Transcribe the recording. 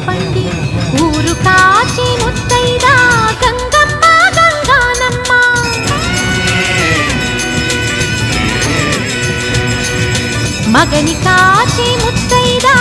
చెప్పండి. ఊరు కాచి ముత్తైదా గంగమ్మ గంగానమ్మ. మగని కాచి ముత్తైదా